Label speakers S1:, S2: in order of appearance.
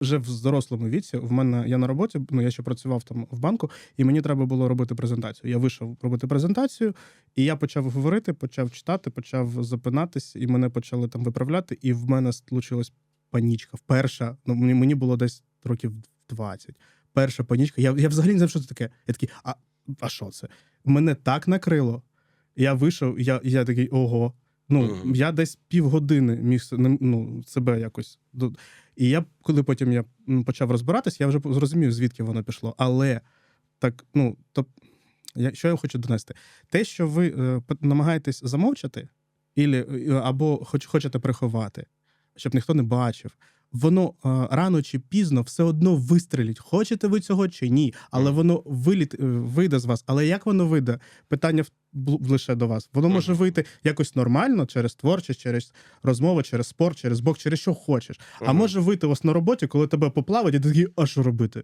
S1: вже в дорослому віці, в мене я на роботі, ну я ще працював там в банку, і мені треба було робити презентацію. Я вийшов робити презентацію, і я почав говорити, почав читати, почав запинатись, і мене почали там виправляти. І в мене случилась панічка. Перша, ну мені було десь років 20. Перша панічка. Я, я взагалі не знав, що це таке. Я такий, а, а що це? Мене так накрило. Я вийшов, я, я такий, ого. Ну,
S2: Мгм.
S1: я десь півгодини міг ну, себе якось. до- І я, коли потім я почав розбиратись, я вже зрозумів, звідки воно пішло. Але так, ну, то, я, що я хочу донести? Те, що ви е, намагаєтесь замовчати, ілі, е, або хоч, хочете приховати, щоб ніхто не бачив. Воно е, рано чи пізно все одно вистрелить. Хочете ви цього чи ні, але воно виліт, е, вийде з вас. Але як воно вийде? Питання в- лише до вас. Воно може вийти якось нормально через творчість, через розмову, через спорт, через бок, через що хочеш. А може вийти у вас на роботі, коли тебе поплавить, і ти такий, а що робити?